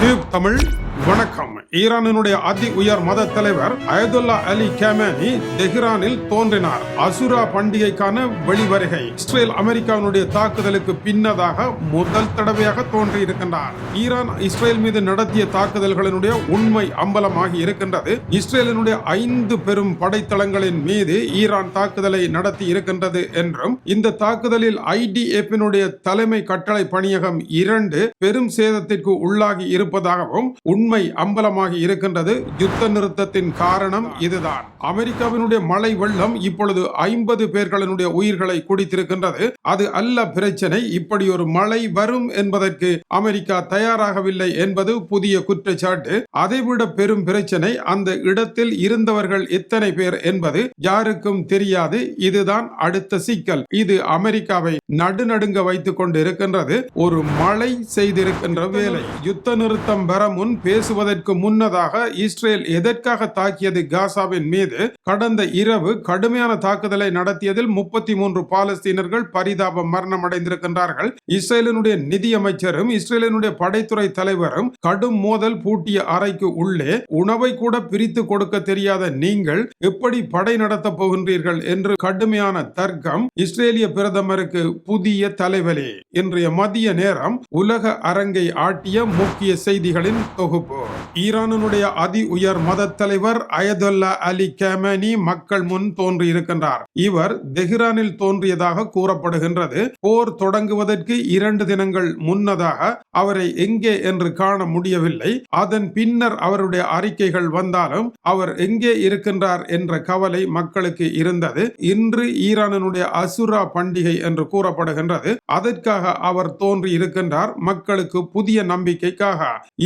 Tube Tamil. வணக்கம். ஈரானினுடைய அதி உயர் மத தலைவர் அயதுல்லா அலி கேமேனி தெஹ்ரானில் தோன்றினார். அசுரா பண்டிகைக்கான வெளிவருகை. இஸ்ரேல் அமெரிக்காவினுடைய தாக்குதலுக்கு பின்னதாக முதல் தடவையாக தோன்றியிருக்கின்றார். ஈரான் இஸ்ரேல் மீது நடத்திய தாக்குதல்களினுடைய உண்மை அம்பலமாகி இருக்கின்றது. இஸ்ரேலினுடைய ஐந்து பெரும் படைத்தளங்களின் மீது ஈரான் தாக்குதலை நடத்தி இருக்கின்றது என்றும் இந்த தாக்குதலில் ஐடிஎஃபினுடைய தலைமை கட்டளை பணியகம் இரண்டு பெரும் சேதத்திற்கு உள்ளாகி இருப்பதாகவும் உண்மை உண்மை அம்பலமாகி இருக்கின்றது யுத்த நிறுத்தத்தின் காரணம் இதுதான். அமெரிக்காவினுடைய மழை வெள்ளம் இப்பொழுது ஐம்பது பேர்களினுடைய உயிர்களை குடித்திருக்கின்றது. அது அல்ல பிரச்சனை இப்படி ஒரு மழை வரும் என்பதற்கு அமெரிக்கா தயாராகவில்லை என்பது புதிய குற்றச்சாட்டு. அதைவிட பெரும் பிரச்சனை அந்த இடத்தில் இருந்தவர்கள் எத்தனை பேர் என்பது யாருக்கும் தெரியாது. இதுதான் அடுத்த சிக்கல். இது அமெரிக்காவை நடுநடுங்க வைத்துக் கொண்டு இருக்கின்றது ஒரு மழை செய்திருக்கின்ற வேலை. யுத்த நிறுத்தம் வர முன் பேசுவதற்கு முன்னதாக இஸ்ரேல் எதற்காக தாக்கியது காசாவின் மீது கடந்த இரவு கடுமையான தாக்குதலை நடத்தியதில் முப்பத்தி மூன்று பாலஸ்தீனர்கள் பரிதாபம் மரணம் அடைந்திருக்கின்றார்கள். இஸ்ரேலினுடைய நிதியமைச்சரும் இஸ்ரேலினுடைய படைத்துறை தலைவரும் கடும் மோதல் பூட்டிய அறைக்கு உள்ளே உணவை கூட பிரித்து கொடுக்க தெரியாத நீங்கள் எப்படி படை நடத்தப் போகின்றீர்கள் என்று கடுமையான தர்க்கம் இஸ்ரேலிய பிரதமருக்கு புதிய தலைவலி. இன்றைய மதிய நேரம் உலக அரங்கை ஆட்டிய முக்கிய செய்திகளின் தொகுப்பு. ஈரானுடைய அதி உயர் மத தலைவர் அயதுல்லா அலி கேமனி மக்கள் முன் தோன்றி இருக்கின்றார். இவர் தெஹ்ரானில் தோன்றியதாக கூறப்படுகின்றது. போர் தொடங்குவதற்கு இரண்டு தினங்கள் முன்னதாக அவரை எங்கே என்று காண முடியவில்லை. அதன் பின்னர் அவருடைய அறிக்கைகள் வந்தாலும் அவர் எங்கே இருக்கின்றார் என்ற கவலை மக்களுக்கு இருந்தது. இன்று ஈரானினுடைய அசுரா பண்டிகை என்று கூறப்படுகின்றது. அதற்காக அவர் தோன்றி இருக்கின்றார். மக்களுக்கு புதிய நம்பிக்கைக்காக.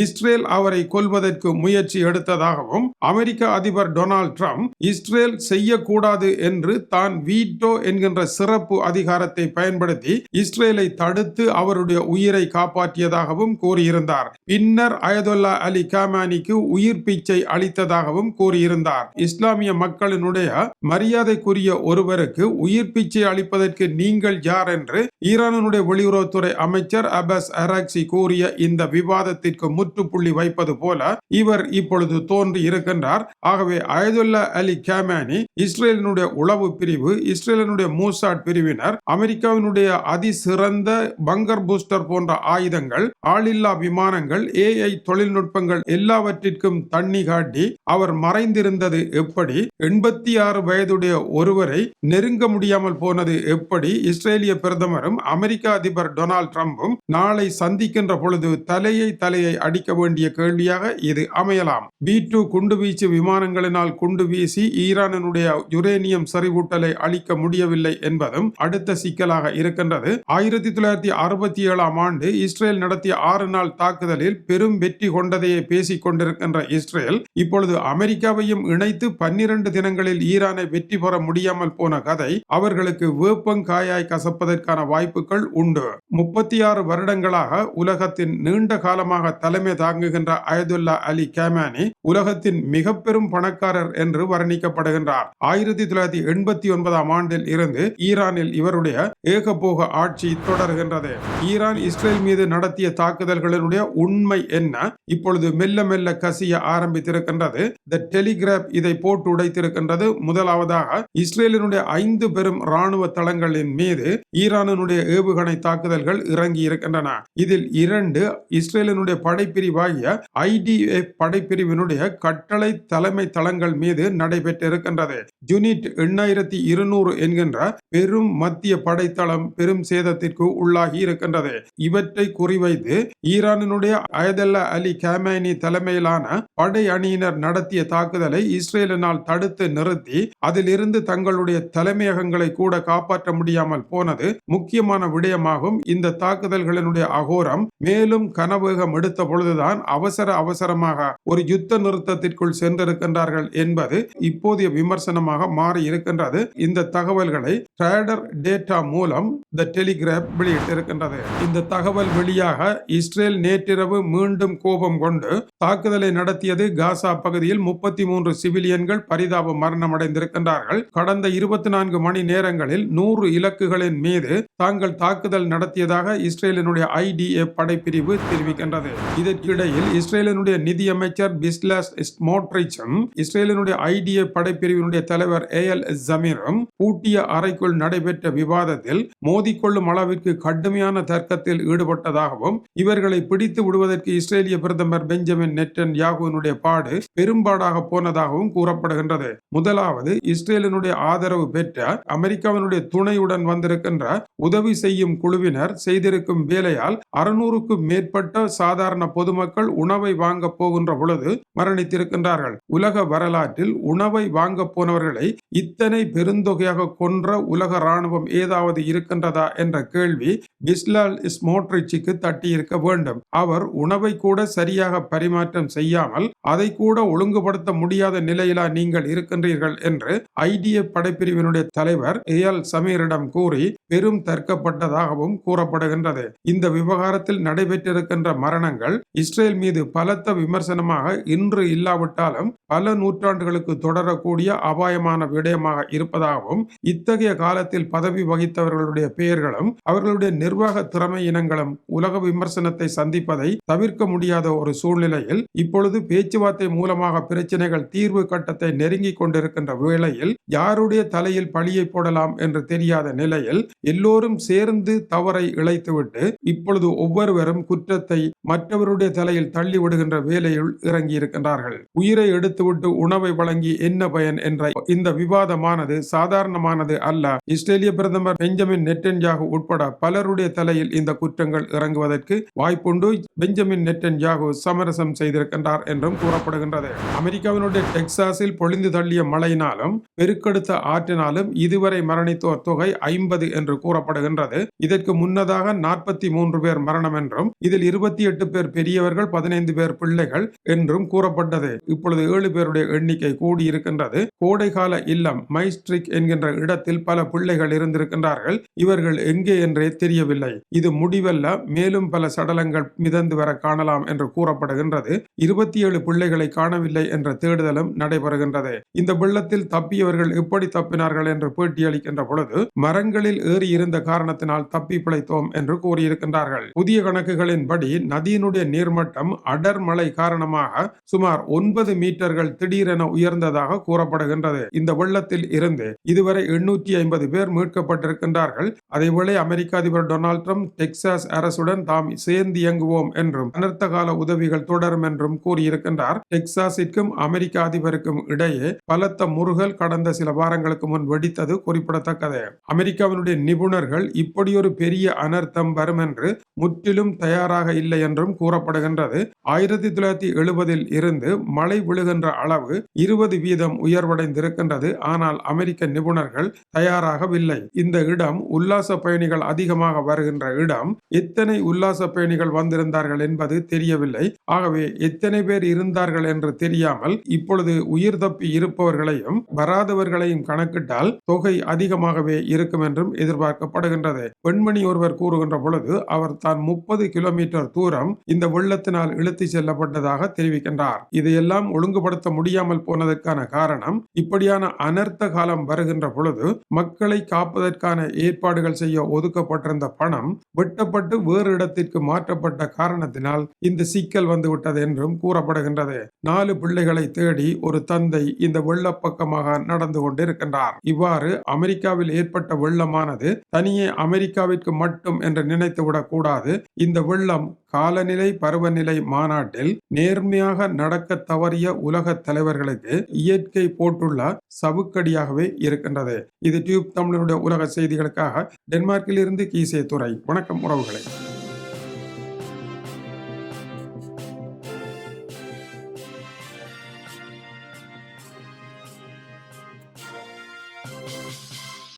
இஸ்ரேல் அவர் கொல்வதற்கு முயற்சி எடுத்ததாகவும் அமெரிக்க அதிபர் டொனால்ட் ட்ரம்ப் இஸ்ரேல் செய்யக்கூடாது என்று தான் வீட்டோ என்கின்ற சிறப்பு அதிகாரத்தை பயன்படுத்தி இஸ்ரேலை தடுத்து அவருடைய உயிரை காப்பாற்றியதாகவும் கூறியிருந்தார். பின்னர் அயதுல்லா அலி காமானிக்கு உயிர் பிச்சை அளித்ததாகவும் கூறியிருந்தார். இஸ்லாமிய மக்களினுடைய மரியாதைக்குரிய ஒருவருக்கு உயிர் பிச்சை அளிப்பதற்கு நீங்கள் யார் என்று ஈரானுடைய வெளியுறவுத்துறை அமைச்சர் அபஸ் அராக்சி கூறிய இந்த விவாதத்திற்கு முற்றுப்புள்ளி வைப்பது போல இவர் இப்பொழுது தோன்றி இருக்கின்றார். ஆகவே அயதுல்லா அலி கேமானி இஸ்ரேலினுடைய உளவு பிரிவு இஸ்ரேலினுடைய மூசாட் பிரிவினர் அமெரிக்காவினுடைய அதிசிறந்த பங்கர் பூஸ்டர் போன்ற ஆயுதங்கள் ஆளில்லா விமானங்கள் ஏஐ தொழில்நுட்பங்கள் எல்லாவற்றிற்கும் தண்ணி காட்டி அவர் மறைந்திருந்தது எப்படி? எண்பத்தி ஆறு வயதுடைய ஒருவரை நெருங்க முடியாமல் போனது எப்படி? இஸ்ரேலிய பிரதமரும் அமெரிக்க அதிபர் டொனால்ட் ட்ரம்பும் நாளை சந்திக்கின்ற பொழுது தலையை தலையை அடிக்க வேண்டிய கேள்வியாக இது அமையலாம். பி டூ குண்டுவீச்சு விமானங்களினால் குண்டு வீசி ஈரானினுடைய யுரேனியம் செறிவூட்டலை அளிக்க முடியவில்லை என்பதும் அடுத்த சிக்கலாக இருக்கின்றது. ஆயிரத்தி தொள்ளாயிரத்தி அறுபத்தி ஏழாம் ஆண்டு இஸ்ரேல் நடத்திய ஆறு நாள் தாக்குதலில் பெரும் வெற்றி கொண்டதையே பேசிக் கொண்டிருக்கின்ற இஸ்ரேல் இப்பொழுது அமெரிக்காவையும் இணைத்து பன்னிரண்டு தினங்களில் ஈரானை வெற்றி பெற முடியாமல் போன கதை அவர்களுக்கு வேப்பங்காயாய் கசப்பதற்கான வாய்ப்புகள் உண்டு. முப்பத்தி ஆறு வருடங்களாக உலகத்தின் நீண்ட காலமாக தலைமை தாங்குகின்ற அயதுல்லா அலி கேமானி உலகத்தின் மிக பெரும் பணக்காரர் என்று வர்ணிக்கப்படுகின்றார். ஆயிரத்தி தொள்ளாயிரத்தி எண்பத்தி ஒன்பதாம் ஆண்டில் இருந்து ஈரானில் இவருடைய ஏகபோக ஆட்சி தொடர்கின்றது. ஈரான் இஸ்ரேல் மீது நடத்திய தாக்குதல்களினுடைய உண்மை உண்மை என்ன? இப்பொழுது மெல்ல மெல்ல கசிய ஆரம்பித்திருக்கின்றது. த டெலிகிராப் இதை போட்டு உடைத்திருக்கின்றது. முதலாவதாக இஸ்ரேலினுடைய ஐந்து பெரும் ராணுவ தளங்களின் மீது ஈரானினுடைய ஏவுகணை தாக்குதல்கள் இறங்கி இருக்கின்றன இதில் இரண்டு இஸ்ரேலினுடைய படைப்பிரிவாகிய ஐடிஎஃப் படைப்பிரிவினுடைய கட்டளை தலைமை தளங்கள் மீது நடைபெற்றிருக்கின்றது. யூனிட் எண்ணாயிரத்தி இருநூறு என்கின்ற பெரும் மத்திய படைத்தளம் பெரும் சேதத்திற்கு உள்ளாகி இருக்கின்றது இவற்றை குறிவைத்து ஈரானினுடைய அயதல்லா அலி கேமேனி தலைமையிலான படை அணியினர் நடத்திய தாக்குதலை இஸ்ரேலினால் தடுத்து நிறுத்தி அதிலிருந்து தங்களுடைய தலைமையகங்களை கூட காப்பாற்ற முடியாமல் போனது முக்கியமான விடயமாகும். இந்த தாக்குதல்களினுடைய அகோரம் மேலும் கனவேகம் எடுத்த பொழுதுதான் அவசர அவசரமாக ஒரு யுத்த நிறுத்தத்திற்குள் சென்றிருக்கின்றார்கள் என்பது இப்போதைய விமர்சனமாக மாறி இருக்கின்றது. இந்த தகவல்களை ட்ரேடர் டேட்டா மூலம் த டெலிகிராப் வெளியிட்டிருக்கின்றது. இந்த தகவல் வெளியாக இஸ்ரேல் நேற்றிரவு மீண்டும் கோபம் கொண்டு தாக்குதலை நடத்தியது காசா பகுதியில் முப்பத்தி மூன்று சிவிலியன்கள் பரிதாப மரணமடைந்திருக்கின்றார்கள். கடந்த இருபத்தி நான்கு மணி நேரங்களில் நூறு இலக்குகளின் மீது தாங்கள் தாக்குதல் நடத்தியதாக இஸ்ரேலினுடைய ஐடிஏ படைப்பிரிவு தெரிவிக்கின்றது. இதற்கிடையில் இஸ்ரேலினுடைய நிதியமைச்சர் பிஸ்லஸ் ஸ்மோட்ரிச்சும் இஸ்ரேலினுடைய ஐடிஏ படைப்பிரிவினுடைய தலைவர் ஏ எல் ஜமீரும் பூட்டிய அறைக்குள் நடைபெற்ற விவாதத்தில் மோதிக்கொள்ளும் அளவிற்கு கடுமையான தர்க்கத்தில் ஈடுபட்டதாகவும் இவர்களை பிடித்து விடுவதற்கு இஸ்ரேலிய பிரதமர் பெஞ்சமின் நெட்டன் யாகுவினுடைய பாடு பெரும்பாடாக போனதாகவும் கூறப்படுகின்றது. முதலாவது இஸ்ரேலினுடைய ஆதரவு பெற்ற அமெரிக்காவினுடைய துணையுடன் வந்திருக்கின்ற உதவி செய்யும் குழுவினர் செய்திருக்கும் வேலையால் அறுநூறுக்கும் மேற்பட்ட சாதாரண பொதுமக்கள் உணவை வாங்க போகின்ற பொழுது மரணித்திருக்கின்றார்கள். உலக வரலாற்றில் உணவை வாங்க போனவர்களை இத்தனை பெருந்தொகையாக கொன்ற உலக ராணுவம் ஏதாவது இருக்கின்றதா என்ற கேள்வி பிஸ்லால் ஸ்மோட்ரிச்சுக்கு தட்டி இருக்க வேண்டும். அவர் உணவை கூட சரியாக பரிமாற்றம் செய்யாமல் அதை கூட ஒழுங்குபடுத்த முடியாத நிலையிலா நீங்கள் இருக்கின்றீர்கள் என்று ஐடிஎஃப் படைப்பிரிவினுடைய தலைவர் எல் சமீரிடம் கூறி பெரும் தர்க்கப்பட்டதாகவும் கூறப்படுகின்றது. இந்த விவகாரத்தில் நடைபெற்றிருக்கின்ற மரணங்கள் இஸ்ரேல் மீது பலத்த விமர்சனமாக இன்று இல்லாவிட்டாலும் பல நூற்றாண்டுகளுக்கு தொடரக்கூடிய அபாயமான விடயமாக இருப்பதாகவும் இத்தகைய காலத்தில் பதவி வகித்தவர்களுடைய பெயர்களும் அவர்களுடைய நிர்வாக திறமை இனங்களும் உலக விமர்சனத்தை சந்திப்பதை தவிர்க்க முடியாத ஒரு சூழ்நிலை சூழ்நிலையில் இப்பொழுது பேச்சுவார்த்தை மூலமாக பிரச்சனைகள் தீர்வு கட்டத்தை நெருங்கி கொண்டிருக்கின்ற வேளையில் யாருடைய தலையில் பழியை போடலாம் என்று தெரியாத நிலையில் எல்லோரும் சேர்ந்து தவறை இழைத்துவிட்டு இப்பொழுது ஒவ்வொருவரும் குற்றத்தை மற்றவருடைய தலையில் தள்ளி விடுகின்ற வேலையில் இறங்கி இருக்கின்றார்கள் உயிரை எடுத்துவிட்டு உணவை வழங்கி என்ன பயன் என்ற இந்த விவாதமானது சாதாரணமானது அல்ல. இஸ்ரேலிய பிரதமர் பெஞ்சமின் நெட்டன்யாகு உட்பட பலருடைய தலையில் இந்த குற்றங்கள் இறங்குவதற்கு வாய்ப்புண்டு. பெஞ்சமின் நெட்டன்யாகு சமரசம் செய்திருக்கின்றார் என்றும் கூறப்படுகின்றது. அமெரிக்காவினுடைய டெக்சாஸில் பொழிந்து தள்ளிய மழையினாலும் பெருக்கெடுத்த ஆற்றினாலும் இதுவரை மரணித்தோர் தொகை ஐம்பது என்று கூறப்படுகின்றது. இதற்கு முன்னதாக நாற்பத்தி மூன்று பேர் மரணம் என்றும் இதில் இருபத்தி எட்டு பேர் பெரியவர்கள் பதினைந்து பேர் பிள்ளைகள் என்றும் கூறப்பட்டது. இப்பொழுது ஏழு பேருடைய எண்ணிக்கை கூடியிருக்கின்றது. கோடைகால இல்லம் மைஸ்ட்ரிக் என்கின்ற இடத்தில் பல பிள்ளைகள் இருந்திருக்கின்றார்கள். இவர்கள் எங்கே என்றே தெரியவில்லை. இது முடிவல்ல மேலும் பல சடலங்கள் மிதந்து வர காணலாம் என்று கூறப்படுகின்றது. இருபத்தி ஏழு பிள்ளைகளை காணவில்லை என்ற தேடுதலும் நடைபெறுகின்றது. இந்த வெள்ளத்தில் தப்பியவர்கள் எப்படி தப்பினார்கள் என்று பேட்டியளிக்கின்ற பொழுது மரங்களில் ஏறி இருந்த காரணத்தினால் தப்பி பிழைத்தோம் என்று கூறியிருக்கின்றார்கள். புதிய கணக்குகளின்படி நதியினுடைய நீர்மட்டம் அடர் மழை காரணமாக சுமார் ஒன்பது மீட்டர்கள் திடீரென உயர்ந்ததாக கூறப்படுகின்றது. இந்த வெள்ளத்தில் இருந்து இதுவரை எண்ணூற்றி ஐம்பது பேர் மீட்கப்பட்டிருக்கின்றார்கள். அதேவேளை அமெரிக்க அதிபர் டொனால்ட் ட்ரம்ப் டெக்சாஸ் அரசுடன் தாம் சேர்ந்து இயங்குவோம் என்றும் அனர்த்த கால உதவிகள் தொடர் தொடரும் என்றும் கூறியிருக்கின்றார். டெக்சாஸிற்கும் அமெரிக்க அதிபருக்கும் இடையே பலத்த முருகல் கடந்த சில வாரங்களுக்கு முன் வெடித்தது குறிப்பிடத்தக்கது. அமெரிக்காவினுடைய நிபுணர்கள் இப்படி ஒரு பெரிய அனர்த்தம் வரும் என்று முற்றிலும் தயாராக இல்லை என்றும் கூறப்படுகின்றது. ஆயிரத்தி தொள்ளாயிரத்தி எழுபதில் இருந்து மழை விழுகின்ற அளவு இருபது வீதம் உயர்வடைந்திருக்கின்றது. ஆனால் அமெரிக்க நிபுணர்கள் தயாராகவில்லை. இந்த இடம் உல்லாச பயணிகள் அதிகமாக வருகின்ற இடம். எத்தனை உல்லாச பயணிகள் வந்திருந்தார்கள் என்பது தெரியவில்லை. ஆகவே எத்தனை பேர் இருந்தார்கள் என்று தெரியாமல் இப்பொழுது உயிர் தப்பி இருப்பவர்களையும் வராதவர்களையும் கணக்கிட்டால் தொகை அதிகமாகவே இருக்கும் என்றும் எதிர்பார்க்கப்படுகின்றது. பெண்மணி ஒருவர் கூறுகின்ற பொழுது அவர் தான் முப்பது கிலோமீட்டர் தூரம் இந்த வெள்ளத்தினால் இழுத்து செல்லப்பட்டதாக தெரிவிக்கின்றார். இதையெல்லாம் ஒழுங்குபடுத்த முடியாமல் போனதற்கான காரணம் இப்படியான அனர்த்த காலம் வருகின்ற பொழுது மக்களை காப்பதற்கான ஏற்பாடுகள் செய்ய ஒதுக்கப்பட்டிருந்த பணம் வெட்டப்பட்டு வேறு இடத்திற்கு மாற்றப்பட்ட காரணத்தினால் இந்த சிக்கல் வந்துவிட்டது. என்றும் கூறப்படுகின்றது. நாலு பிள்ளைகளை தேடி ஒரு தந்தை இந்த வெள்ளப்பக்கமாக நடந்து கொண்டிருக்கின்றார். இவ்வாறு அமெரிக்காவில் ஏற்பட்ட வெள்ளமானது தனியே அமெரிக்காவிற்கு மட்டும் என்று நினைத்துவிடக் கூடாது. இந்த வெள்ளம் காலநிலை பருவநிலை மாநாட்டில் நேர்மையாக நடக்க தவறிய உலக தலைவர்களுக்கு இயற்கை போட்டுள்ள சவுக்கடியாகவே இருக்கின்றது. இது டியூப் தமிழனுடைய உலக செய்திகளுக்காக டென்மார்க்கில் இருந்து கீசே துறை வணக்கம் உறவுகளை.